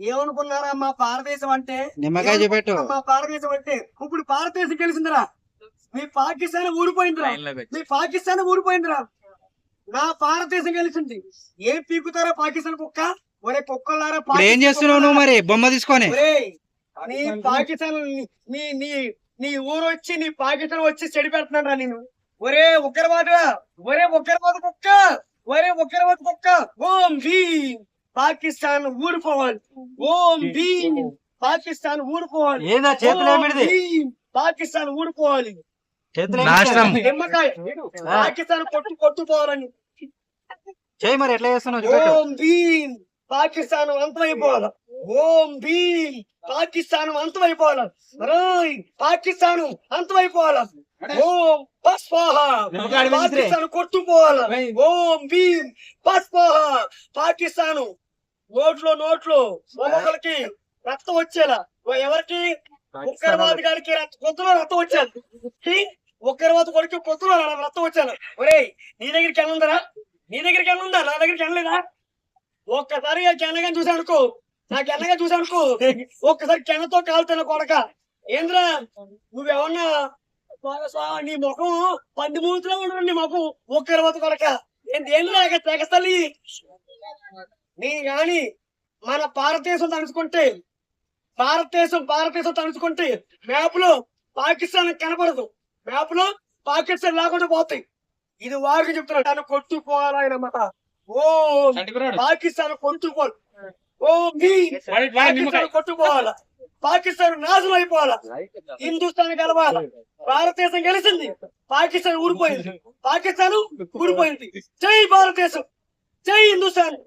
ఏమనుకున్నారా? మా భారతదేశం అంటే నిమ్మకాయ చూపెట్టు. మా భారతదేశం అంటే ఇప్పుడు భారతదేశం గెలిచిందిరా. మీ పాకిస్తాన్ ఊడిపోయిందిరా. మీ పాకిస్తాన్ ఊడిపోయిందిరా. నా భారతదేశం గెలిచింది. ఏం పీకుతారా పాకిస్తాన్ కుక్క? ఒరే కుక్కలారా ఏం చేస్తున్నావు నువ్వు మరి? బొమ్మ తీసుకొని. ఒరేయ్, నీ పాకిస్తాన్ నీ- నీ నీ ఊరు వచ్చి నీ పాకిస్తాన్ వచ్చి చెడి పెడుతున్నారా నేను. ఒరే ఉగ్రవాద ఒరే ఉగ్రవాద కుక్క ఒరే ఉగ్రవాద కుక్క. ఓం భీమ్. పాకిస్తాన్ ఊడిపోవాలి ఓం భీమ్. పాకిస్తాన్ ఊడిపోవాలి ఏందా పాకిస్తాన్ ఊడిపోవాలి. నిమ్మకాయ. పాకిస్తాన్ కొట్టు కొట్టుకోవాలని. చేయి మరి ఎట్లా చేస్తున్నావు ఓం భీమ్. పాకిస్తాన్ అంతమైపోవాలి. ఓం భీమ్. పాకిస్తాన్ అంతమైపోవాలి. రోయ్. పాకిస్తాన్ అంతమైపోవాలి. ఓం విసిరే. పాకిస్తాన్ కొట్టుకోవాలి ఓం భీమ్. పస్పాహ పాకిస్తాన్ నోట్లో నోట్లో ఒక్కొక్కరికి రక్తం వచ్చేలా. ఎవరికి? ఉగ్రవాది గారికి రక్త- గొంతులో రక్తం వచ్చేది ఉగ్రవాది కొడుకు గొంతులో రక్తం వచ్చేది ఒరేయ్ నీ దగ్గరికి ఎన్నుందరా నీ దగ్గరికి ఎన్నుందా నా దగ్గరికి ఎనలేదా ఒక్కసారి కెనగా చూసాను అనుకో నాకు ఎన్నగా చూసాను అనుకో ఒక్కసారి కెనతో కాలుతున్న కొడక. ఏంద్రా? స్వా- నీ ముఖం పంది మూతులో ఉండదు నీ ముఖం ఒక్కరవత కొడక. ఏంది ఏంద్రా ఇక తెగస్తలి నీ గాని మన భారతదేశం తలుచుకుంటే భారతదేశం భారతదేశం తలుచుకుంటే మ్యాప్లో పాకిస్తాన్ కనపడదు మ్యాప్లో పాకిస్తాన్ లేకుండా పోతాయి. ఇది వారికి చెప్తున్నాడు తను కొట్టుకోవాలన్నమాట ఓ పాకిస్తాన్ కొట్టుకోవాలి. ఓ మీ పాకిస్తాన్ కొట్టుకోవాలా? పాకిస్తాన్ నాశనం అయిపోవాలా? హిందుస్థాన్ గెలవాలా భారతదేశం గెలిచింది. పాకిస్తాన్ ఊడిపోయింది. పాకిస్తాన్ ఊడిపోయింది. జై భారతదేశం. జై హిందుస్థాన్.